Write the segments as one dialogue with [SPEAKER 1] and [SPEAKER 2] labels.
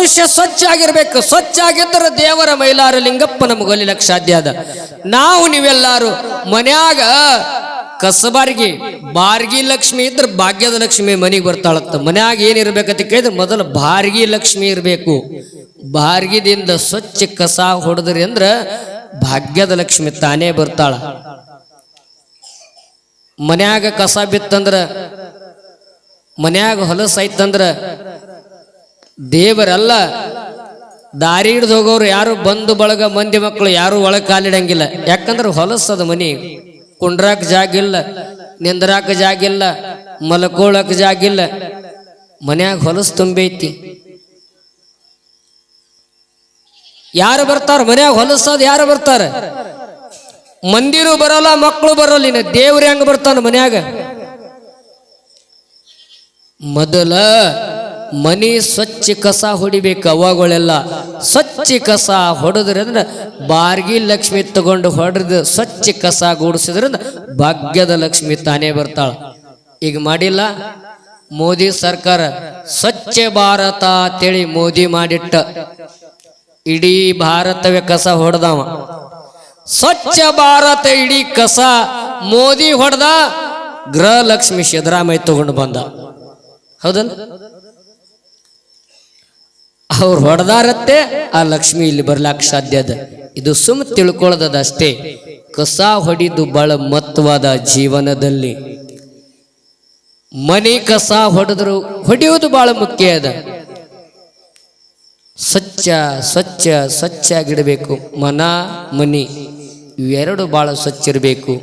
[SPEAKER 1] ಮನುಷ್ಯ ಸ್ವಚ್ಛ ಆಗಿರ್ಬೇಕು ಸ್ವಚ್ಛ ಆಗಿದ್ದರೆ ದೇವರ ಮೈಲಾರ ಲಿಂಗಪ್ಪ ನಮಗೆ ಒಲಿಲಕ್ಕೆ ಸಾಧ್ಯ ಅದ ನಾವು ನೀವೆಲ್ಲಾರು ಮನ್ಯಾಗ ಕಸಬಾರ್ಗಿ, ಬಾರ್ಗಿ ಲಕ್ಷ್ಮಿ ಇದ್ರೆ ಭಾಗ್ಯದ ಲಕ್ಷ್ಮಿ ಮನೆಗೆ ಬರ್ತಾಳತ್ತ. ಮನ್ಯಾಗ ಏನಿರ್ಬೇಕಂತ ಕೇಳಿದ್ರೆ ಮೊದಲು ಬಾರ್ಗಿ ಲಕ್ಷ್ಮಿ ಇರಬೇಕು. ಬಾರ್ಗಿದಿಂದ ಸ್ವಚ್ಛ ಕಸ ಹೊಡೆದ್ರಿ ಅಂದ್ರ ಭಾಗ್ಯದ ಲಕ್ಷ್ಮಿ ತಾನೇ ಬರ್ತಾಳ. ಮನ್ಯಾಗ ಕಸ ಬಿತ್ತಂದ್ರ, ಮನ್ಯಾಗ ಹೊಲಸ ಐತಂದ್ರ ದೇವರಲ್ಲ. ದಾರಿ ಹಿಡ್ದು ಹೋಗೋರು ಯಾರು? ಬಂದು ಬಳಗ ಮಂದಿ ಮಕ್ಕಳು ಯಾರು ಒಳಗೆ ಕಾಲಿಡಂಗಿಲ್ಲ. ಯಾಕಂದ್ರೆ ಹೊಲಸದ ಮನಿ. ಕುಂಡ್ರಾಕ ಜಾಗಿಲ್ಲ, ನಿಂದ್ರಾಕ ಜಾಗಿಲ್ಲ ಜಾಗಿಲ್ಲ. ಜಾಗ ಇಲ್ಲ ಮನ್ಯಾಗ ಹೊಲಸು ತುಂಬೈತಿ. ಯಾರು ಬರ್ತಾರ? ಮನ್ಯಾಗ ಹೊಲಸದ ಯಾರು ಬರ್ತಾರ? ಮಂದಿರು ಬರೋಲ್ಲ, ಮಕ್ಕಳು ಬರೋಲ್ಲ. ಇನ್ನು ದೇವ್ರ ಹೆಂಗ ಬರ್ತಾನ ಮನ್ಯಾಗ? ಮೊದಲ ಮನಿ ಸ್ವಚ್ಛ ಕಸ ಹೊಡಿಬೇಕು ಅವಾಗಳೆಲ್ಲ. ಸ್ವಚ್ಛ ಕಸ ಹೊಡೆದ್ರಿಂದ ಬಾರ್ಗಿ ಲಕ್ಷ್ಮಿ ತಗೊಂಡು ಹೊಡೆದು ಸ್ವಚ್ಛ ಕಸ ಗೂಡಿಸಿದ್ರಿಂದ ಭಾಗ್ಯದ ಲಕ್ಷ್ಮಿ ತಾನೇ ಬರ್ತಾಳ. ಈಗ ಮಾಡಿಲ್ಲ? ಮೋದಿ ಸರ್ಕಾರ ಸ್ವಚ್ಛ ಭಾರತ ಅಂತೇಳಿ ಮೋದಿ ಮಾಡಿಟ್ಟ. ಇಡೀ ಭಾರತವೇ ಕಸ ಹೊಡೆದವ. ಸ್ವಚ್ಛ ಭಾರತ ಇಡೀ ಕಸ ಮೋದಿ ಹೊಡೆದ ಗೃಹಲಕ್ಷ್ಮಿ ಸಿದ್ದರಾಮಯ್ಯ ತಗೊಂಡು ಬಂದ. ಹೌದಲ್ಲ ಅವ್ರು ಹೊಡೆದಾರತ್ತೆ, ಆ ಲಕ್ಷ್ಮಿ ಇಲ್ಲಿ ಬರ್ಲಾಕ್ ಸಾಧ್ಯ ಅದ. ಇದು ಸುಮ್ ತಿಳ್ಕೊಳ್ಳೋದಷ್ಟೇ ಕಸ ಹೊಡಿದು ಬಹಳ ಮಹತ್ವದ ಜೀವನದಲ್ಲಿ. ಮನೆ ಕಸ ಹೊಡೆದ್ರು ಹೊಡೆಯುವುದು ಬಹಳ ಮುಖ್ಯ ಅದ. ಸ್ವಚ್ಛ ಸ್ವಚ್ಛ ಸ್ವಚ್ಛಾಗಿಡಬೇಕು ಮನ, ಮನಿ, ಇವೆರಡು ಬಹಳ ಸ್ವಚ್ಛ ಇರಬೇಕು.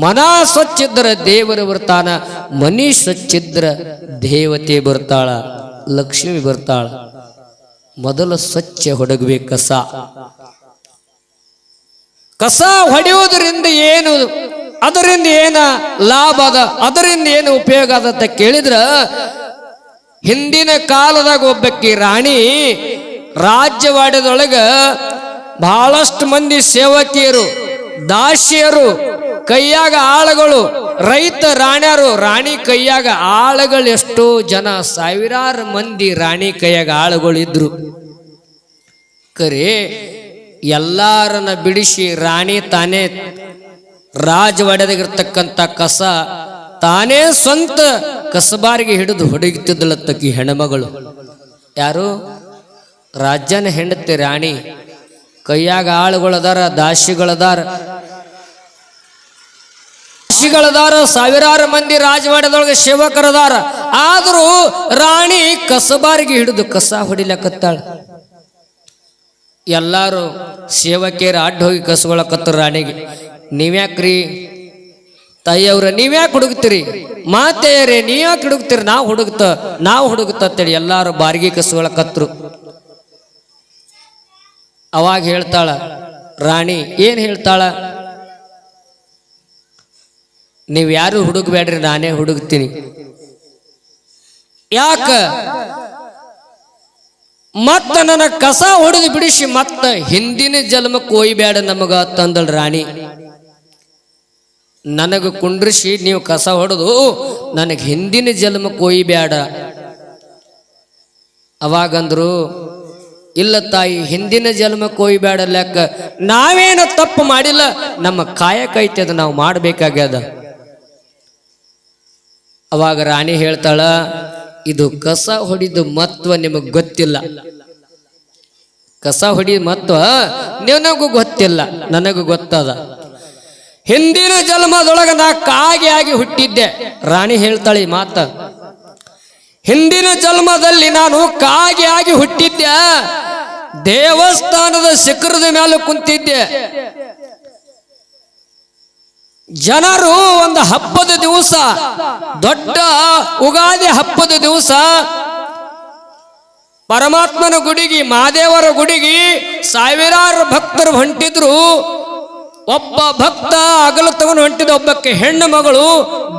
[SPEAKER 1] ಮನ ಸ್ವಚ್ಛಿದ್ರ ದೇವರ ಬರ್ತಾನ, ಮನಿ ಸ್ವಚ್ಛಿದ್ರ ದೇವತೆ ಬರ್ತಾಳ. ಲಕ್ಷ್ಮಿ ಬರ್ತಾಳ. ಮೊದಲು ಸ್ವಚ್ಛ ಹೊಡಗಬೇಕು ಕಸ. ಕಸ ಹೊಡೆಯುವುದರಿಂದ ಏನು, ಅದರಿಂದ ಏನ ಲಾಭ ಅದ, ಅದರಿಂದ ಏನು ಉಪಯೋಗ ಅದ ಅಂತ ಕೇಳಿದ್ರ, ಹಿಂದಿನ ಕಾಲದಾಗ ಒಬ್ಬಕ್ಕಿ ರಾಣಿ ರಾಜ್ಯವಾಡ್ಯದೊಳಗ ಬಹಳಷ್ಟು ಮಂದಿ ಸೇವಕಿಯರು, ದಾಸಿಯರು ಕೈಯಾಗ ಆಳುಗಳು. ರೈತ ರಾಣ್ಯಾರು, ರಾಣಿ ಕೈಯಾಗ ಆಳುಗಳು ಎಷ್ಟೋ ಜನ. ಸಾವಿರಾರು ಮಂದಿ ರಾಣಿ ಕೈಯಾಗ ಆಳುಗಳು ಇದ್ರು. ಕರೆ ಎಲ್ಲಾರನ್ನ ಬಿಡಿಸಿ ರಾಣಿ ತಾನೇ ರಾಜವಾಡ್ಯದಾಗಿರ್ತಕ್ಕಂಥ ಕಸ. ತಾನೇ ಸ್ವಂತ ಕಸಬಾರಿಗೆ ಹಿಡಿದು ಹೊಡಗುತ್ತಿದ್ದಳತ್ತಕ್ಕಿ ಹೆಣ್ಮಗಳು. ಯಾರು? ರಾಜನ ಹೆಂಡತಿ ರಾಣಿ. ಕೈಯಾಗ ಆಳುಗಳದಾರ, ದಾಸಿಗಳದಾರ. ದಾಸಿಗಳದಾರ ಸಾವಿರಾರು ಮಂದಿ ರಾಜವಾಡದೊಳಗೆ ಸೇವಕರದಾರ. ಆದರೂ ರಾಣಿ ಕಸಬಾರಿಗೆ ಹಿಡಿದು ಕಸ ಹೊಡಿಲಕತ್ತಾಳ. ಎಲ್ಲಾರು ಸೇವಕಿಯರು ಅಡ್ಡ ಹೋಗಿ ಕಸಗೊಳಕತ್ತ ರಾಣಿಗೆ. ನೀವ್ಯಾಕ್ರಿ? ತಾಯಿಯವ್ರ, ನೀವ್ಯಾಕೆ ಹುಡುಕ್ತೀರಿ? ಮಾತೆಯರೇ, ನೀವ್ಯಾಕೆ ಹುಡುಕ್ತೀರಿ? ನಾವು ಹುಡುಕ್ತ ನಾವು ಹುಡುಕ್ತ ಅಂತೇಳಿ ಎಲ್ಲಾರು ಬಾರಿಗೆ ಕಸಗೊಳಕತ್ರು ಅವಾಗ ಹೇಳ್ತಾಳ, ರಾಣಿ, ಏನ್ ಹೇಳ್ತಾಳ? ನೀವು ಯಾರು ಹುಡುಕ್ಬೇಡ್ರಿ, ನಾನೇ ಹುಡುಕ್ತೀನಿ. ಯಾಕ? ಮತ್ತ ನನ್ನ ಕಸ ಹೊಡೆದು ಬಿಡಿಸಿ ಮತ್ತ ಹಿಂದಿನ ಜನ್ಮಕ್ಕೆ ಒಯ್ಬೇಡ ನಮಗ ತಂದಳ ರಾಣಿ. ನನಗ ಕುಂಡ್ರಿಸಿ ನೀವು ಕಸ ಹೊಡೆದು ನನಗೆ ಹಿಂದಿನ ಜನ್ಮಕ್ಕೆ ಒಯ್ಬೇಡ ಅವಾಗಂದ್ರು, ಇಲ್ಲ ತಾಯಿ, ಹಿಂದಿನ ಜನ್ಮಕ್ಕೆ ಒಯ್ಬೇಡ ಲೆಕ್ಕ. ನಾವೇನ ತಪ್ಪು ಮಾಡಿಲ್ಲ, ನಮ್ಮ ಕಾಯಕೈತೆ ಅದು ನಾವು ಮಾಡಬೇಕಾಗ್ಯದ. ಅವಾಗ ರಾಣಿ ಹೇಳ್ತಾಳ, ಇದು ಕಸ ಹೊಡಿದ ಮಹತ್ವ ನಿಮಗೆ ಗೊತ್ತಿಲ್ಲ. ಕಸ ಹೊಡಿ ಮಹತ್ವ ನಿನಗೂ ಗೊತ್ತಿಲ್ಲ, ನನಗೂ ಗೊತ್ತದ. ಹಿಂದಿನ ಜನ್ಮದೊಳಗ ನಾ ಕಾಗೆ ಆಗಿ ಹುಟ್ಟಿದ್ದೆ. ರಾಣಿ ಹೇಳ್ತಾಳೆ ಈ ಮಾತ, ಹಿಂದಿನ ಜನ್ಮದಲ್ಲಿ ನಾನು ಕಾಗೆ ಆಗಿ ಹುಟ್ಟಿದ್ದೆ, ದೇವಸ್ಥಾನದ ಶಿಖರದ ಮೇಲೆ ಕುಂತಿದ್ದೆ. ಜನರು ಒಂದು ಹಬ್ಬದ ದಿವಸ, ದೊಡ್ಡ ಉಗಾದಿ ಹಬ್ಬದ ದಿವಸ, ಪರಮಾತ್ಮನ ಗುಡಿಗೆ ಮಾದೇವರ ಗುಡಿಗೆ ಸಾವಿರಾರು ಭಕ್ತರು ಹೊಂಟಿದ್ರು. ಒಬ್ಬ ಭಕ್ತ ಅಗಲು ತಗೊಂಡು ಹೊಂಟಿದ ಒಬ್ಬಕ್ಕೆ ಹೆಣ್ಣು ಮಗಳು,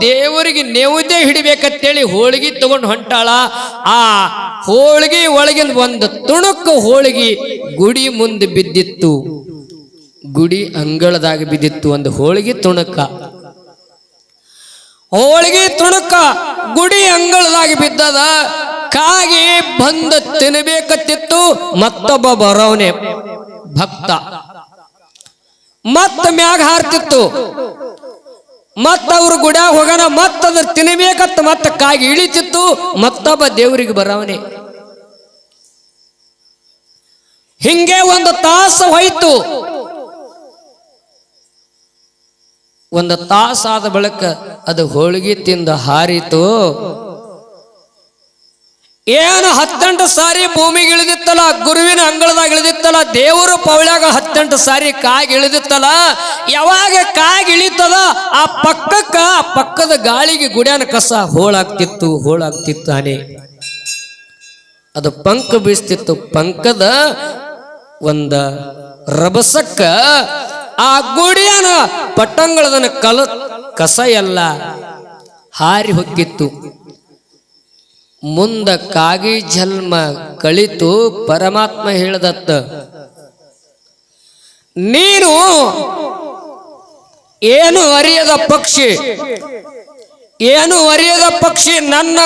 [SPEAKER 1] ದೇವರಿಗೆ ನೇವುದೇ ಹಿಡಿಬೇಕಂತೇಳಿ ಹೋಳಿಗೆ ತಗೊಂಡು ಹೊಂಟಾಳ. ಆ ಹೋಳಿಗೆ ಒಳಗಿನ ಒಂದು ತುಣುಕು ಹೋಳಿಗೆ ಗುಡಿ ಮುಂದೆ ಬಿದ್ದಿತ್ತು. ಗುಡಿ ಅಂಗಳದಾಗ ಬಿದ್ದಿತ್ತು ಒಂದು ಹೋಳಿಗೆ ತುಣುಕ. ಹೋಳಿಗೆ ತುಣುಕ ಗುಡಿ ಅಂಗಳದಾಗ ಬಿದ್ದದ, ಕಾಗಿ ಬಂದ ತಿನ್ನಬೇಕತ್ತಿತ್ತು ಮತ್ತೊಬ್ಬ ಬರೋನೆ ಭಕ್ತ. ಮತ್ತ ಮ್ಯಾಗ ಹಾರ್ತಿತ್ತು. ಮತ್ತ ಅವ್ರ ಗುಡ್ಯಾಗ ಹೋಗೋಣ ಮತ್ತದ ತಿನ್ನಬೇಕತ್ತ ಮತ್ತ ಕಾಗಿ ಇಳಿತಿತ್ತು, ಮತ್ತೊಬ್ಬ ದೇವರಿಗೆ ಬರವನೆ. ಹಿಂಗೆ ಒಂದು ತಾಸು ಹೋಯ್ತು. ಒಂದು ತಾಸಾದ ಬಳಿಕ ಅದು ಹೋಳಿಗೆ ತಿಂದು ಹಾರಿತು. ಏನು ಹತ್ತೆಂಟು ಸಾರಿ ಭೂಮಿಗೆ ಇಳಿದಿತ್ತಲ್ಲ, ಗುರುವಿನ ಅಂಗಳದಾಗ ಇಳಿದಿತ್ತಲ್ಲ, ದೇವರ ಪೌಳ್ಯಾಗ ಹತ್ತೆಂಟು ಸಾರಿ ಕಾಗಿ ಇಳಿದಿತ್ತಲ್ಲ, ಯಾವಾಗ ಕಾಗಿ ಇಳಿತದ ಆ ಪಕ್ಕಕ್ಕ, ಆ ಪಕ್ಕದ ಗಾಳಿಗೆ ಗುಡ್ಯಾನ ಕಸ ಹೋಳಾಗ್ತಿತ್ತು ಹೋಳಾಗ್ತಿತ್ತು ಆನೆ ಅದು ಪಂಕ ಬೀಸ್ತಿತ್ತು, ಪಂಕದ ಒಂದ ರಭಸಕ್ಕ ಆ ಗುಡಿಯನ ಪಟ್ಟಂಗಳದನ ಕಲ ಕಸ ಎಲ್ಲ ಹಾರಿ ಹೊಕ್ಕಿತ್ತು. ಮುಂದ ಕಾಗಿ ಜನ್ಮ ಕಳಿತು ಪರಮಾತ್ಮ ಹೇಳದತ್ತ, ನೀನು ಏನು ಅರಿಯದ ಪಕ್ಷಿ? ಏನು ಅರಿಯದ ಪಕ್ಷಿ? ನನ್ನ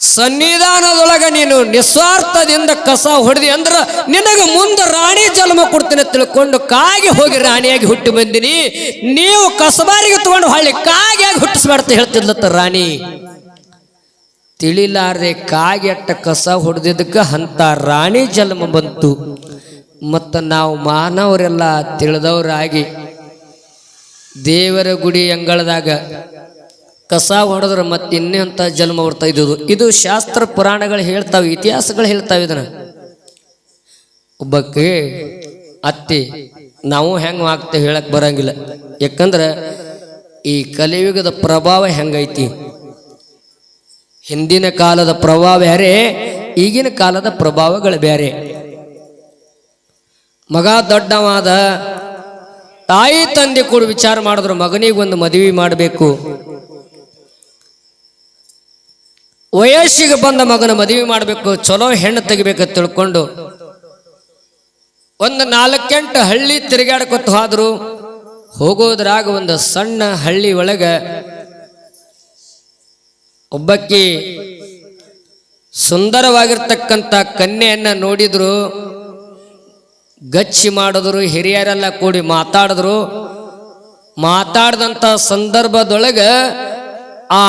[SPEAKER 1] ಸನ್ನಿಧಾನದೊಳಗ ನೀನು ನಿಸ್ವಾರ್ಥದಿಂದ ಕಸ ಹೊಡೆದಿ ಅಂದ್ರೆ ನಿನಗೆ ಮುಂದೆ ರಾಣಿ ಜನ್ಮ ಕೊಡ್ತೀನಿ ತಿಳ್ಕೊಂಡು ಕಾಗೆ ಹೋಗಿ ರಾಣಿಯಾಗಿ ಹುಟ್ಟಿ ಬಂದಿನಿ. ನೀವು ಕಸಬಾರಿಗೆ ತಗೊಂಡು ಹಳ್ಳಿ, ಕಾಗೆಯಾಗಿ ಹುಟ್ಟಿಸ್ಬಾರ್ದು ಹೇಳ್ತಿದ್ಲತ್ತ ರಾಣಿ. ತಿಳಿಲಾರ್ದೆ ಕಾಗೆಟ್ಟ ಕಸ ಹೊಡೆದಿದ್ದಕ್ಕೆ ಅಂತ ರಾಣಿ ಜನ್ಮ ಬಂತು. ಮತ್ತು ನಾವು ಮಾನವರೆಲ್ಲ ತಿಳಿದವರಾಗಿ ದೇವರ ಗುಡಿ ಅಂಗಳದಾಗ ಕಸ ಹೊಡೆದ್ರೆ ಮತ್ತೆ ಇನ್ನೆಂಥ ಜನ್ಮ ಬರ್ತಾ ಇದ್ದುದು ಇದು ಶಾಸ್ತ್ರ ಪುರಾಣಗಳು ಹೇಳ್ತಾವೆ, ಇತಿಹಾಸಗಳು ಹೇಳ್ತಾವೆ ಇದನ್ನ. ಒಬ್ಬಕ್ಕೆ ಅತ್ತಿ, ನಾವು ಹೆಂಗೆ ಆಗ್ತೇವೆ ಹೇಳಕ್ ಬರಂಗಿಲ್ಲ. ಯಾಕಂದ್ರೆ ಈ ಕಲಿಯುಗದ ಪ್ರಭಾವ ಹೆಂಗೈತಿ? ಹಿಂದಿನ ಕಾಲದ ಪ್ರಭಾವ ಬೇರೆ ಈಗಿನ ಕಾಲದ ಪ್ರಭಾವಗಳು ಬೇರೆ ಮಗ ದೊಡ್ಡವಾದ ತಾಯಿ ತಂದೆ ಕೂಡ ವಿಚಾರ ಮಾಡಿದ್ರು ಮಗನಿಗೆ ಒಂದು ಮದುವೆ ಮಾಡಬೇಕು. ವಯಸ್ಸಿಗೆ ಬಂದ ಮಗನ ಮದುವೆ ಮಾಡಬೇಕು, ಚಲೋ ಹೆಣ್ಣು ತೆಗಿಬೇಕು ತಿಳ್ಕೊಂಡು ಒಂದು ನಾಲ್ಕೆಂಟು ಹಳ್ಳಿ ತಿರುಗಾಡ್ಕೊತ ಹೋದ್ರು. ಹೋಗೋದ್ರಾಗ ಒಂದು ಸಣ್ಣ ಹಳ್ಳಿ ಒಳಗೆ ಒಬ್ಬಕ್ಕಿ ಸುಂದರವಾಗಿರ್ತಕ್ಕಂಥ ಕನ್ಯೆಯನ್ನು ನೋಡಿದ್ರು. ಗಚ್ಚಿ ಮಾಡಿದ್ರು, ಹಿರಿಯರೆಲ್ಲ ಕೂಡಿ ಮಾತಾಡಿದ್ರು. ಮಾತಾಡಿದಂಥ ಸಂದರ್ಭದೊಳಗ ಆ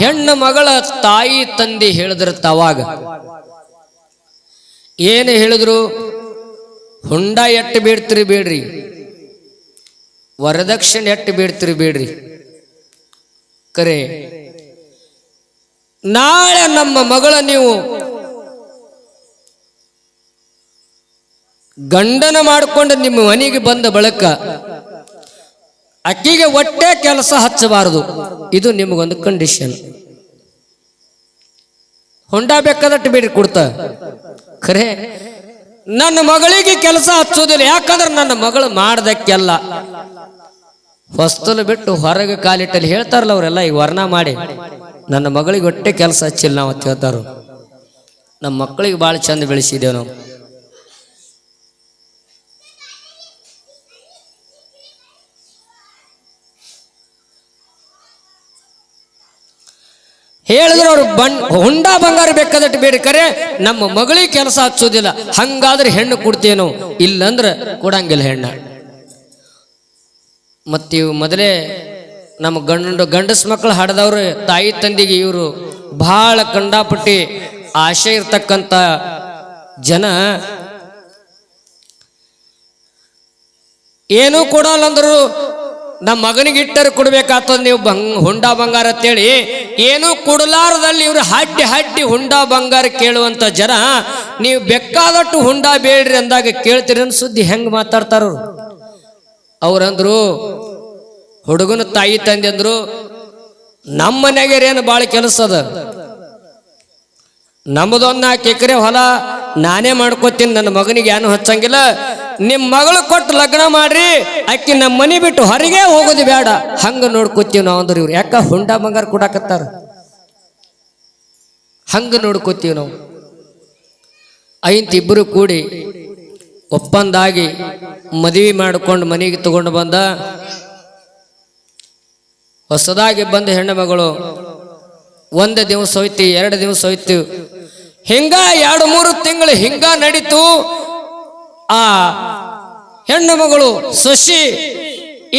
[SPEAKER 1] ಹೆಣ್ಣು ಮಗಳ ತಾಯಿ ತಂದೆ ಹೇಳಿದ್ರು ತವಾಗ ಏನು ಹೇಳಿದ್ರು? ಹುಂಡ ಎಟ್ಟು ಬೀಡ್ತಿರಿ ಬೇಡ್ರಿ ವರದಕ್ಷಿಣೆ ಎಟ್ಟು ಬೀಡ್ತಿರಿ ಬೇಡ್ರಿ ಕರೆ, ನಾಳೆ ನಮ್ಮ ಮಗಳ ನೀವು ಗಂಡನ ಮಾಡಿಕೊಂಡು ನಿಮ್ಮ ಮನೆಗೆ ಬಂದ ಬಳಿಕ ಅಕ್ಕಿಗೆ ಒಟ್ಟೆ ಕೆಲಸ ಹಚ್ಚಬಾರದು. ಇದು ನಿಮಗೊಂದು ಕಂಡೀಷನ್ ಹೊಂಡ ಬೇಕಾದಟ್ಟು ಬಿಡಿ ಕೊಡ್ತ. ಖರೆ, ನನ್ನ ಮಗಳಿಗೆ ಕೆಲಸ ಹಚ್ಚೋದಿಲ್ಲ ಯಾಕಂದ್ರೆ ನನ್ನ ಮಗಳು ಮಾಡ್ದಕ್ಕೆಲ್ಲ. ಹೊಸ್ತಲು ಬಿಟ್ಟು ಹೊರಗೆ ಕಾಲಿಟ್ಟಲ್ಲಿ ಹೇಳ್ತಾರಲ್ಲ ಅವರೆಲ್ಲ ಈಗ ವರ್ಣ ಮಾಡಿ. ನನ್ನ ಮಗಳಿಗೆ ಒಟ್ಟೆ ಕೆಲಸ ಹಚ್ಚಿಲ್ಲ, ನಾವು ಅಂತ ಹೇಳ್ತಾರು. ನಮ್ಮ ಮಕ್ಕಳಿಗೆ ಭಾಳ ಚಂದ ಬೆಳೆಸಿದ್ದೇವೆ ನಾವು. ಹೇಳಿದ್ರೆ ಅವ್ರು ಬಣ್ ಹುಂಡ ಬಂಗಾರ ಬೇಕಾದಟ್ಟು ಬೇಡಿಕರೆ ನಮ್ಮ ಮಗಳಿಗೆ ಕೆಲಸ ಹಚ್ಚೋದಿಲ್ಲ ಹಂಗಾದ್ರೆ ಹೆಣ್ಣು ಕೊಡ್ತೇವೆ ನಾವು ಇಲ್ಲಂದ್ರೆ ಕೊಡಂಗಿಲ್ಲ ಹೆಣ್ಣು. ಮತ್ತು ಇವು ಮೊದಲೇ ನಮ್ಮ ಗಂಡು, ಗಂಡಸ್ ಮಕ್ಕಳು ಹಾಡದವ್ರು, ತಾಯಿ ತಂದೆಗೆ ಇವರು ಬಹಳ ಕಂಡಾಪಟ್ಟಿ ಆಶೆ ಇರ್ತಕ್ಕಂಥ ಜನ. ಏನೂ ಕೊಡಲ್ಲ ಅಂದ್ರು ನಮ್ಮ ಮಗನಿಗೆ ಇಟ್ಟರು ಕೊಡ್ಬೇಕಾಗ್ತದ. ನೀವು ಬಂಗ್ ಹುಂಡ ಬಂಗಾರ ಅಂತೇಳಿ ಏನೂ ಕೊಡಲಾರದಲ್ಲಿ ಇವ್ರು ಹಡ್ಡಿ ಹಡ್ಡಿ ಹುಂಡ ಬಂಗಾರ ಕೇಳುವಂತ ಜನ, ನೀವು ಬೇಕಾದಟ್ಟು ಹುಂಡ ಬೇಡ್ರಿ ಅಂದಾಗ ಕೇಳ್ತೀರಿ ಸುದ್ದಿ ಹೆಂಗ್ ಮಾತಾಡ್ತಾರ ಅವ್ರಂದ್ರು, ಹುಡುಗನ ತಾಯಿ ತಂದೆ ಅಂದ್ರು, ನಮ್ಮ ಮನೆಗೇರೇನು ಭಾಳ ಕೆಲಸ ಅದ? ನಮ್ಮದೊಂದು ನಾಲ್ಕು ಎಕರೆ ಹೊಲ ನಾನೇ ಮಾಡ್ಕೋತೀನಿ, ನನ್ನ ಮಗನಿಗೆ ಏನು ಹಚ್ಚಂಗಿಲ್ಲ. ನಿಮ್ಮ ಮಗಳು ಕೊಟ್ಟು ಲಗ್ನ ಮಾಡ್ರಿ ಅಕ್ಕಿ ನಮ್ಮ ಮನಿ ಬಿಟ್ಟು ಹೊರಗೆ ಹೋಗೋದು ಬೇಡ. ಹಂಗ ನೋಡ್ಕೋತೀವಿ ನಾವು ಅಂದ್ರೆ ಇವ್ರು. ಯಾಕ ಹುಂಡ ಬಂಗಾರ ಕೊಡಾಕತ್ತಾರ? ಹಂಗ ನೋಡ್ಕೋತೀವಿ ನಾವು. ಐಂತ ಇಬ್ಬರು ಕೂಡಿ ಒಪ್ಪಂದಾಗಿ ಮದುವೆ ಮಾಡಿಕೊಂಡು ಮನೆಗೆ ತಗೊಂಡು ಬಂದ. ಹೊಸದಾಗಿ ಬಂದ ಹೆಣ್ಣು ಮಗಳು ಒಂದು ದಿವಸ ಹೋಯ್ತು, ಎರಡು ದಿವಸ ಹೋಯ್ತು. ಹಿಂಗ ಎರಡು ಮೂರು ತಿಂಗಳು ಹಿಂಗ ನಡೀತು. ಆ ಹೆಣ್ಣು ಮಗಳು ಸಸಿ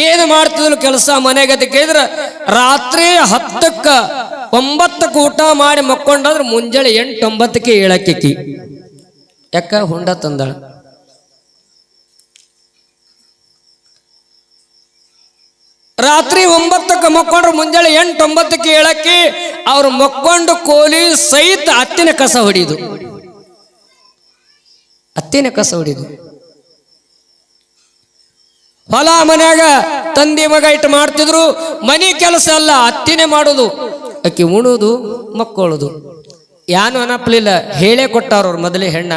[SPEAKER 1] ಏನು ಮಾಡ್ತಿದ್ಲು ಕೆಲಸ ಮನೆಗೆ ಅಂತ ಕೇಳಿದ್ರ ರಾತ್ರಿ ಹತ್ತಕ್ಕ ಒಂಬತ್ತಕ್ಕೆ ಊಟ ಮಾಡಿ ಮಕ್ಕೊಂಡಾದ್ರೆ ಮುಂಜಾನೆ ಎಂಟು ಒಂಬತ್ತಕ್ಕೆ ಏಳಕ್ಕಿಕ್ಕಿ ಯಾಕ? ಹುಂಡ ತಂದಳ. ರಾತ್ರಿ ಒಂಬತ್ತಕ್ಕೆ ಮಕ್ಕೊಂಡ್ರೆ ಮುಂಜಾನೆ ಎಂಟು ಒಂಬತ್ತಕ್ಕೆ ಏಳಕ್ಕೆ ಅವ್ರು ಮಕ್ಕೊಂಡು ಕೋಲಿ ಸಹಿತ ಹತ್ತಿನ ಕಸ ಹೊಡಿದು ಹತ್ತಿನ ಕಸ ಹೊಡಿದು. ಹೊಲ ಮನ್ಯಾಗ ತಂದೆ ಮಗ ಇಟ್ಟು ಮಾಡ್ತಿದ್ರು, ಮನಿ ಕೆಲಸ ಅಲ್ಲ, ಅತ್ತಿನೇ ಮಾಡೋದು. ಅಕ್ಕಿ ಉಣೋದು ಮಕ್ಕೊಳ್ಳೋದು ಯಾನು ಅನಪ್ಲಿಲ್ಲ ಹೇಳೇ ಕೊಟ್ಟಾರ ಮೊದಲೇ ಹೆಣ್ಣ.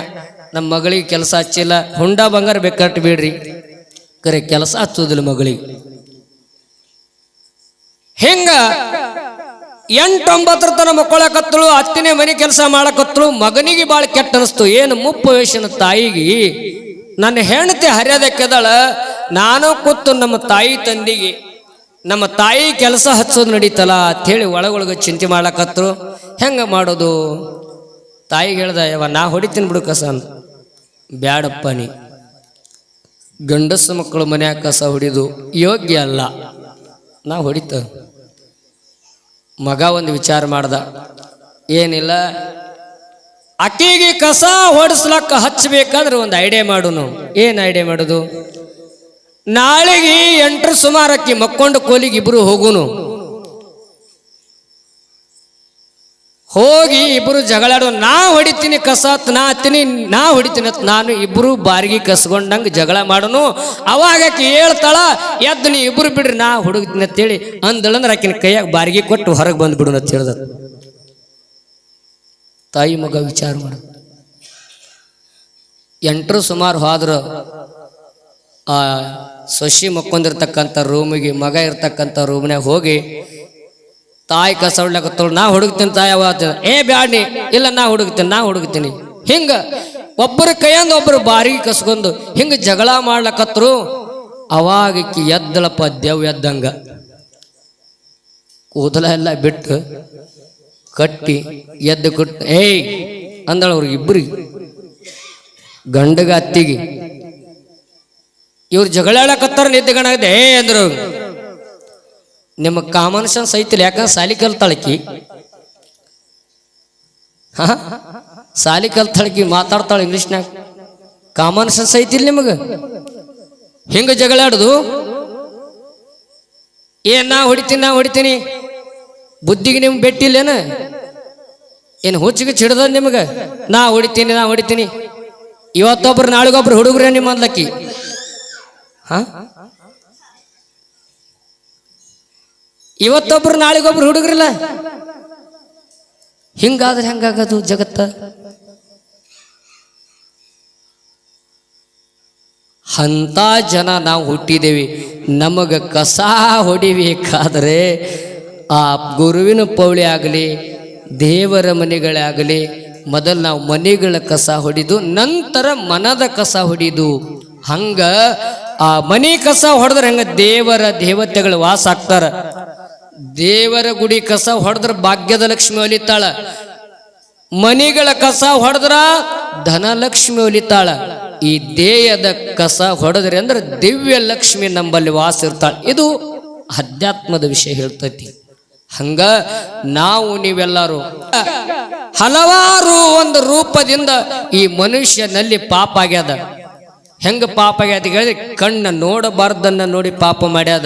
[SPEAKER 1] ನಮ್ಮ ಮಗಳಿಗೆ ಕೆಲಸ ಹಚ್ಚಿಲ್ಲ, ಹುಂಡ ಬಂಗಾರ ಬೇಕಾಟ್ ಬಿಡ್ರಿ ಕರೆ ಕೆಲಸ ಹಚ್ಚೋದಿಲ್ಲ ಮಗಳಿಗೆ. ಹಿಂಗ ಎಂಟೊಂಬತ್ತರ ತನ ಮಕ್ಕಳಕತ್ತಳು, ಹತ್ತನೇ ಮನೆ ಕೆಲಸ ಮಾಡಕತ್ತಳು, ಮಗನಿಗೆ ಭಾಳ ಕೆಟ್ಟ ಅನಿಸ್ತು. ಏನು ಮುಪ್ಪು ವಯಸ್ಸಿನ ತಾಯಿಗೆ? ನನ್ನ ಹೆಂಡತಿ ಹರಿಯೋದಕ್ಕೆದಳ ನಾನು ಕೂತು ನಮ್ಮ ತಾಯಿ ತಂದಿಗೆ, ನಮ್ಮ ತಾಯಿ ಕೆಲಸ ಹಚ್ಚೋದು ನಡೀತಲ್ಲ ಅಂಥೇಳಿ ಒಳಗೊಳಗೆ ಚಿಂತೆ ಮಾಡಕತ್ತರು. ಹೆಂಗ ಮಾಡೋದು? ತಾಯಿಗೆ ಹೇಳ್ದ ಯಾವ ನಾ ಹೊಡಿತೀನಿ ಬಿಡು ಕಸ ಅಂತ ಬ್ಯಾಡಪ್ಪ ನೀ. ಗಂಡಸು ಮಕ್ಕಳು ಮನ್ಯಾಗ ಕಸ ಹೊಡಿದು ಯೋಗ್ಯ ಅಲ್ಲ. ನಾ ಹೊಡಿತ. ಮಗ ಒಂದು ವಿಚಾರ ಮಾಡ್ದ. ಏನಿಲ್ಲ? ಅಕ್ಕಿಗೆ ಕಸ ಹೊಡಿಸ್ಲಕ್ಕ ಹಚ್ಚಬೇಕಾದ್ರೆ ಒಂದು ಐಡಿಯಾ ಮಾಡುನು. ಏನು ಐಡಿಯಾ ಮಾಡೋದು? ನಾಳೆಗೆ ಎಂಟ್ರ ಸುಮಾರು ಅಕ್ಕಿ ಮಕ್ಕೊಂಡು ಕೋಲಿಗೆ ಇಬ್ರು ಹೋಗುನು. ಹೋಗಿ ಇಬ್ಬರು ಜಗಳಾಡೋ, ನಾ ಹೊಡಿತೀನಿ ಕಸ ಅತ್ ನಾ ಹತ್ತೀನಿ ನಾ ಹೊಡಿತೀನಿ ನಾನು ಇಬ್ಬರು ಬಾರಿಗೆ ಕಸ್ಕೊಂಡಂಗೆ ಜಗಳ ಮಾಡೋನು. ಅವಾಗ ಆಕಿ ಹೇಳ್ತಾಳ, ಎದ್ದು ನೀ ಇಬ್ಬರು ಬಿಡ್ರಿ, ನಾ ಹುಡುಗ್ತೀನಿ ಅಂತೇಳಿ ಅಂದಳಂದ್ರೆ ಆಕಿನ ಕೈಯಾಗ ಬಾರಿಗೆ ಕೊಟ್ಟು ಹೊರಗೆ ಬಂದ್ಬಿಡು ಅಂತ ಹೇಳ್ದ. ತಾಯಿ ಮಗ ವಿಚಾರ ಮಾಡ. ಎಂಟರು ಸುಮಾರು ಹಾದ್ರ ಆ ಸೊಸಿ ಮಕ್ಕೊಂದಿರ್ತಕ್ಕಂಥ ರೂಮಿಗೆ ಮಗ ಇರ್ತಕ್ಕಂಥ ರೂಮ್ನಾಗ ಹೋಗಿ ತಾಯಿ ಕಸ ಹೊಡ್ಲಕತ್ತಳು ನಾ ಹುಡುಕ್ತೀನಿ ತಾಯಿ ಅವ ಅಂತ. ಏ ಬ್ಯಾಡಿ ಇಲ್ಲ ನಾ ಹುಡುಕ್ತೀನಿ ನಾ ಹುಡುಕ್ತೀನಿ ಹಿಂಗ ಒಬ್ಬರ ಕೈಯಂದ ಒಬ್ಬರು ಬಾರಿ ಕಸ್ಕೊಂಡು ಹಿಂಗ ಜಗಳ ಮಾಡ್ಲಕತ್ರು ಅವಾಗಕ್ಕೆ ಎದ್ದಳಪ್ಪ, ದೇವ್ ಎದ್ದಂಗ ಕೂದಲ ಎಲ್ಲ ಬಿಟ್ಟು ಕಟ್ಟಿ ಎದ್ದು ಕೊಟ್ಟು ಏಯ್, ಅಂದಳ ಅವ್ರಿಗೆ ಇಬ್ಬರಿಗೆ ಗಂಡಗ ಅತ್ತಿಗೆ ಇವ್ರು ಜಗಳಾಡಕತ್ತಾರ ನಿದ್ದೆಗಣಾಗದೆ ಏ ಅಂದ್ರು. ನಿಮ್ಮ ಕಾಮನ್ ಸೆನ್ಸ್ ಐತಿ ಯಾಕಂದ್ರೆ ಸಾಲಿ ಕಲ್ತಾಳಕಿ. ಹಾ? ಸಾಲಿ ಕಲ್ತಾಳಕಿ ಮಾತಾಡ್ತಾಳ ಇಂಗ್ಲೀಷ್ನಾಗ ಕಾಮನ್ ಸೆನ್ಸ್ ಐತಿಲ್ಲ ನಿಮಗೆ? ಹಿಂಗ ಜಗಳಾಡುದು? ಏನ್ ನಾ ಹೊಡಿತೀನಿ ನಾ ಹೊಡಿತೀನಿ. ಬುದ್ಧಿಗೆ ನಿಮ್ಗೆ ಬೆಟ್ಟಿಲ್ಲೇನ? ಏನು ಹುಚ್ಚಿಗೆ ಚಿಡ್ದ ನಿಮಗೆ? ನಾ ಹೊಡಿತೀನಿ ನಾ ಹೊಡಿತೀನಿ. ಇವತ್ತೊಬ್ರು, ನಾಳೆಗೊಬ್ರು ಹುಡುಗ್ರೆ ನಿಮ್ಮ ಅಂದ್ಲಕ್ಕಿ ಹಾ? ಇವತ್ತೊಬ್ರು ನಾಳೆಗೊಬ್ರು ಹುಡುಗ್ರಲ್ಲ? ಹಿಂಗಾದ್ರೆ ಹೆಂಗಾಗದು ಜಗತ್ತ? ಅಂಥ ಜನ ನಾವು ಹುಟ್ಟಿದ್ದೇವೆ ನಮಗೆ ಕಸ ಹೊಡಿಬೇಕಾದ್ರೆ ಆ ಗುರುವಿನ ಪೌಳಿ ಆಗಲಿ, ದೇವರ ಮನೆಗಳೇ ಆಗಲಿ, ಮೊದಲು ನಾವು ಮನೆಗಳ ಕಸ ಹೊಡಿದು, ನಂತರ ಮನದ ಕಸ ಹೊಡಿದು, ಹಂಗ ಆ ಮನೆ ಕಸ ಹೊಡೆದ್ರೆ ಹಂಗ ದೇವರ ದೇವತೆಗಳು ವಾಸ ಆಗ್ತಾರ? ದೇವರ ಗುಡಿ ಕಸ ಹೊಡೆದ್ರ ಭಾಗ್ಯದ ಲಕ್ಷ್ಮಿ ಒಲಿತಾಳ. ಮನಿಗಳ ಕಸ ಹೊಡೆದ್ರ ಧನಲಕ್ಷ್ಮಿ ಒಲಿತಾಳ. ಈ ದೇಹದ ಕಸ ಹೊಡೆದ್ರೆ ಅಂದ್ರೆ ದಿವ್ಯ ಲಕ್ಷ್ಮಿ ನಂಬಲ್ಲಿ ವಾಸ ಇರ್ತಾಳ. ಇದು ಅಧ್ಯಾತ್ಮದ ವಿಷಯ ಹೇಳ್ತೈತಿ. ಹಂಗ ನಾವು ನೀವೆಲ್ಲರೂ ಹಲವಾರು ಒಂದು ರೂಪದಿಂದ ಈ ಮನುಷ್ಯನಲ್ಲಿ ಪಾಪ ಆಗ್ಯದ. ಹೆಂಗ ಪಾಪ ಆಗ್ಯದ ಹೇಳಿದ್ರೆ ಕಣ್ಣ ನೋಡಬಾರ್ದನ್ನ ನೋಡಿ ಪಾಪ ಮಾಡ್ಯಾದ.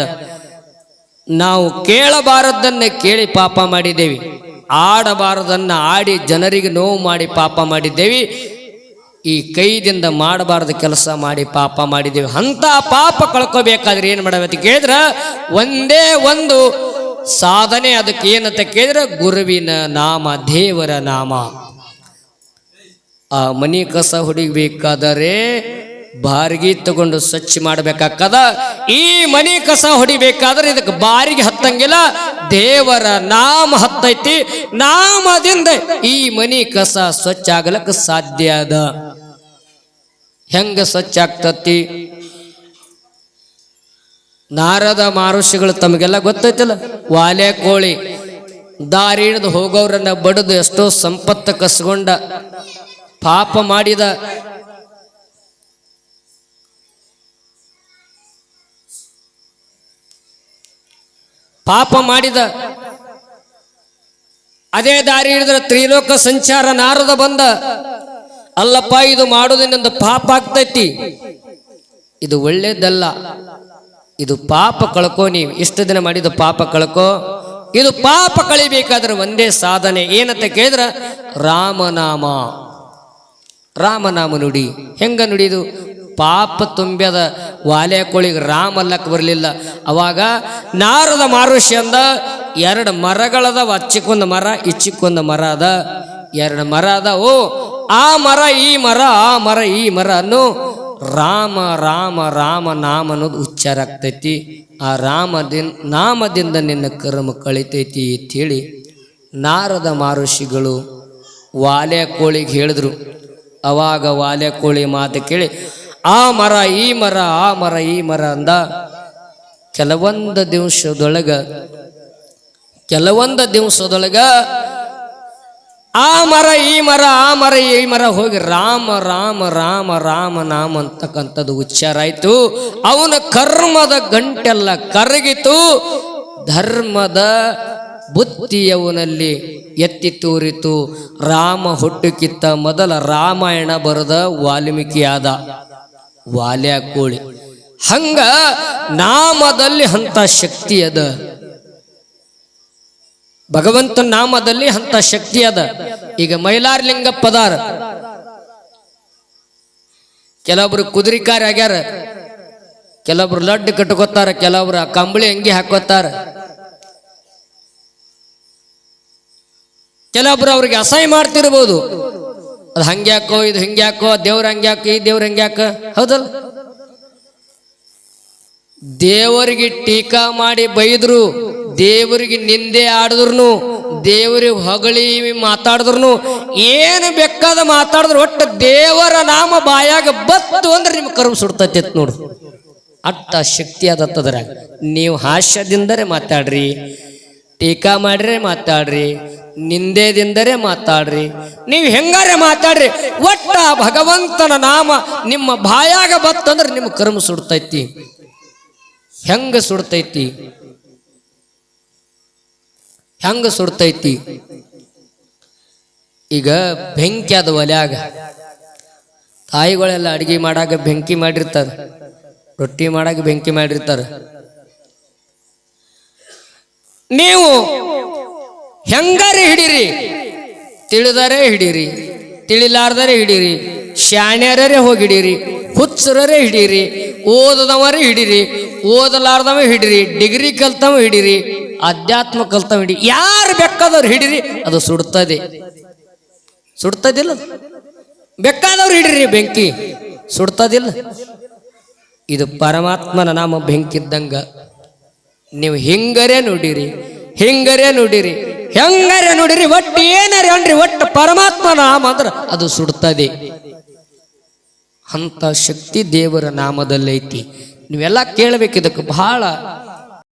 [SPEAKER 1] ನಾವು ಕೇಳಬಾರದನ್ನ ಕೇಳಿ ಪಾಪ ಮಾಡಿದ್ದೇವೆ. ಆಡಬಾರದನ್ನ ಆಡಿ ಜನರಿಗೆ ನೋವು ಮಾಡಿ ಪಾಪ ಮಾಡಿದ್ದೇವೆ. ಈ ಕೈದಿಂದ ಮಾಡಬಾರದ ಕೆಲಸ ಮಾಡಿ ಪಾಪ ಮಾಡಿದ್ದೇವೆ. ಅಂತ ಪಾಪ ಕಳ್ಕೋಬೇಕಾದ್ರೆ ಏನು ಮಾಡಬೇಕು ಕೇಳಿದ್ರೆ, ಒಂದೇ ಒಂದು ಸಾಧನೆ ಅದಕ್ಕೆ ಏನಂತ ಕೇಳಿದ್ರೆ, ಗುರುವಿನ ನಾಮ, ದೇವರ ನಾಮ. ಆ ಮನಿ ಕಸ ಹೊಡಿಬೇಕಾದರೆ ಬಾರಿಗೆ ತಗೊಂಡು ಸ್ವಚ್ಛ ಮಾಡಬೇಕಾಗ್ತದ. ಈ ಮನೆ ಕಸ ಹೊಡಿಬೇಕಾದ್ರೆ ಇದಕ್ಕೆ ಬಾರಿಗೆ ಹತ್ತಂಗಿಲ್ಲ. ದೇವರ ನಾಮ ಹತ್ತೈತಿ. ನಾಮದಿಂದ ಈ ಮನೆ ಕಸ ಸ್ವಚ್ಛ ಆಗಲಕ್ಕ ಸಾಧ್ಯ ಅದ. ಹೆಂಗ ಸ್ವಚ್ಛ ಆಗ್ತತಿ? ನಾರದ ಮಾರುಷಿಗಳು ತಮಗೆಲ್ಲ ಗೊತ್ತೈತಲ್ಲ? ವಾಲೆ ಕೋಳಿ. ದಾರಿ ಹಿಡಿದು ಹೋಗೋರನ್ನ ಬಡದು ಎಷ್ಟೋ ಸಂಪತ್ತು ಕಸ್ಕೊಂಡ ಪಾಪ ಮಾಡಿದ ಪಾಪ ಮಾಡಿದ. ಅದೇ ದಾರಿ ಹಿಡಿದ್ರೆ ತ್ರಿಲೋಕ ಸಂಚಾರ ನಾರದ ಬಂದ. ಅಲ್ಲಪ್ಪ, ಇದು ಮಾಡೋದಿನಿಂದ ಪಾಪ ಆಗ್ತೈತಿ. ಇದು ಒಳ್ಳೇದಲ್ಲ. ಇದು ಪಾಪ ಕಳ್ಕೋ ನೀವು. ಇಷ್ಟು ದಿನ ಮಾಡಿದ ಪಾಪ ಕಳ್ಕೋ. ಇದು ಪಾಪ ಕಳಿಬೇಕಾದ್ರೆ ಒಂದೇ ಸಾಧನೆ. ಏನಂತ ಕೇಳಿದ್ರ, ರಾಮನಾಮ. ರಾಮನಾಮ ನುಡಿ. ಹೆಂಗ ನುಡಿದು? ಪಾಪ ತುಂಬ್ಯದ ವಾಲೆ ಕೋಳಿಗೆ ರಾಮ ಅಲ್ಲಕ್ಕೆ ಬರಲಿಲ್ಲ. ಅವಾಗ ನಾರದ ಮಾರುಷ್ಯ ಅಂದ, ಎರಡು ಮರಗಳದವ ಅಚ್ಚಿಕೊಂದು ಮರ, ಇಚ್ಚಿಕೊಂದು ಮರ ಅದ. ಎರಡು ಮರ ಅದ ಆ ಮರ, ಈ ಮರ, ಆ ಮರ, ಈ ಮರ ಅನ್ನು ರಾಮ ರಾಮ ರಾಮ ನಾಮ ಅನ್ನೋದು ಉಚ್ಚಾರ ಆಗ್ತೈತಿ. ಆ ರಾಮದಿನ್, ನಾಮದಿಂದ ನಿನ್ನ ಕರ್ಮ ಕಳಿತೈತಿ ಅಂಥೇಳಿ ನಾರದ ಮಾರುಷಿಗಳು ವಾಲೆ ಕೋಳಿಗೆ ಹೇಳಿದ್ರು. ಅವಾಗ ವಾಲೆ ಕೋಳಿ ಮಾತು ಕೇಳಿ ಆ ಮರ, ಈ ಮರ, ಆ ಮರ, ಈ ಮರ ಅಂದ. ಕೆಲವೊಂದು ದಿವಸದೊಳಗ ಕೆಲವೊಂದು ದಿವಸದೊಳಗ ಆ ಮರ, ಈ ಮರ, ಆ ಮರ, ಈ ಮರ ಹೋಗಿ ರಾಮ ರಾಮ ರಾಮ ರಾಮ, ನಾಮ ಅಂತಕ್ಕಂಥದ್ದು ಉಚ್ಚಾರ ಆಯಿತು. ಅವನ ಕರ್ಮದ ಗಂಟೆಲ್ಲ ಕರಗಿತು. ಧರ್ಮದ ಬುತ್ತಿಯವನಲ್ಲಿ ಎತ್ತಿ ತೋರಿತು. ರಾಮ ಹುಟ್ಟುಕಿತ್ತ ಮೊದಲ ರಾಮಾಯಣ ಬರೆದ ವಾಲ್ಮೀಕಿಯಾದ. ವಾಲ್ಯ ಕೋಳಿ ಹಂಗ ನಾಮದಲ್ಲಿ ಅಂತ ಶಕ್ತಿ ಅದ. ಭಗವಂತ ನಾಮದಲ್ಲಿ ಅಂತ ಶಕ್ತಿ ಅದ. ಈಗ ಮೈಲಾರ್ಲಿಂಗ ಪದಾರ ಕೆಲವೊಬ್ರು ಕುದುರಿಕಾರಿ ಆಗ್ಯಾರ. ಕೆಲವೊಬ್ರು ಲಡ್ಡು ಕಟ್ಕೋತಾರ, ಕೆಲವೊಬ್ರು ಕಂಬಳಿ ಅಂಗಿ ಹಾಕೋತಾರ. ಕೆಲವೊಬ್ರು ಅವ್ರಿಗೆ ಅಸಹ್ಯ ಮಾಡ್ತಿರ್ಬೋದು. ಅದು ಹಂಗ್ಯಾಕೋ ಇದು ಹಿಂಗ್ಯಾಕೋ ದೇವ್ರ ಹಂಗ್ಯಾಕ ಈ ದೇವ್ರ ಹಂಗ್ಯಾಕ ಹೌದಲ್ಲ? ದೇವರಿಗೆ ಟೀಕಾ ಮಾಡಿ ಬೈದ್ರು, ದೇವರಿಗೆ ನಿಂದೆ ಆಡಿದ್ರು ದೇವರಿಗೆ ಹೊಗಳಿ ಮಾತಾಡಿದ್ರು ಏನು ಬೇಕಾದ ಮಾತಾಡಿದ್ರು ಒಟ್ಟು ದೇವರ ನಾಮ ಬಾಯಾಗ ಬತ್ತು ಅಂದ್ರೆ ನಿಮ್ ಕರ್ಮ ಸುಡ್ತೈತಿ ನೋಡು. ಅಟ್ಟ ಶಕ್ತಿ ಅದತ್ತದ್ರಾಗ ನೀವು ಹಾಸ್ಯದಿಂದರೆ ಮಾತಾಡ್ರಿ, ಟೀಕಾ ಮಾಡ್ರೆ ಮಾತಾಡ್ರಿ ನಿಂದೆದಿಂದರೇ ಮಾತಾಡ್ರಿ. ನೀವು ಹೆಂಗಾರೆ ಮಾತಾಡ್ರಿ? ಒಟ್ಟ ಭಗವಂತನ ನಾಮ ನಿಮ್ಮ ಬಾಯಾಗ ಬತ್ತಂದ್ರೆ ನಿಮ್ಮ ಕರ್ಮ ಸುಡ್ತೈತಿ. ಹೆಂಗ ಸುಡ್ತೈತಿ? ಹೆಂಗ ಸುಡ್ತೈತಿ? ಈಗ ಬೆಂಕಿ ಅದ ಒಲ್ಯಾಗ. ತಾಯಿಗಳೆಲ್ಲ ಅಡಿಗೆ ಮಾಡಾಗ ಬೆಂಕಿ ಮಾಡಿರ್ತಾರ. ರೊಟ್ಟಿ ಮಾಡಾಗ ಬೆಂಕಿ ಮಾಡಿರ್ತಾರ. ನೀವು ಹೆಂಗಾರೆ ಹಿಡೀರಿ? ತಿಳಿದರೆ ಹಿಡೀರಿ, ತಿಳಿಲಾರ್ದರೆ ಹಿಡೀರಿ ಶಾಣ್ಯರೇ ಹೋಗಿ ಹಿಡೀರಿ ಹುಚ್ಚರರೇ ಹಿಡೀರಿ, ಓದದವರೇ ಹಿಡೀರಿ ಓದಲಾರ್ದವ ಹಿಡೀರಿ, ಡಿಗ್ರಿ ಕಲ್ತವ ಹಿಡೀರಿ, ಅಧ್ಯಾತ್ಮ ಕಲ್ತವ ಹಿಡಿ ಯಾರು ಬೇಕಾದವ್ರು ಹಿಡೀರಿ? ಅದು ಸುಡ್ತದೆ. ಸುಡ್ತದಿಲ್ಲ? ಬೇಕಾದವ್ರು ಹಿಡೀರಿ ಬೆಂಕಿ. ಸುಡ್ತದಿಲ್ಲ? ಇದು ಪರಮಾತ್ಮನ ನಾಮ ಬೆಂಕಿದ್ದಂಗ. ನೀವು ಹಿಂಗರೇ ನೋಡಿರಿ, ಹಿಂಗರೇ ನುಡಿರಿ ಹೆಂಗರೇ ನೋಡಿರಿ, ಒಟ್ಟು ಏನಾರ ಅನ್ರಿ ಒಟ್ಟು ಪರಮಾತ್ಮ ನಾಮ ಅಂದ್ರೆ ಅದು ಸುಡ್ತದೆ. ಅಂತ ಶಕ್ತಿ ದೇವರ ನಾಮದಲ್ಲೈತಿ. ನೀವೆಲ್ಲ ಕೇಳಬೇಕು, ಇದಕ್ಕೆ ಬಹಳ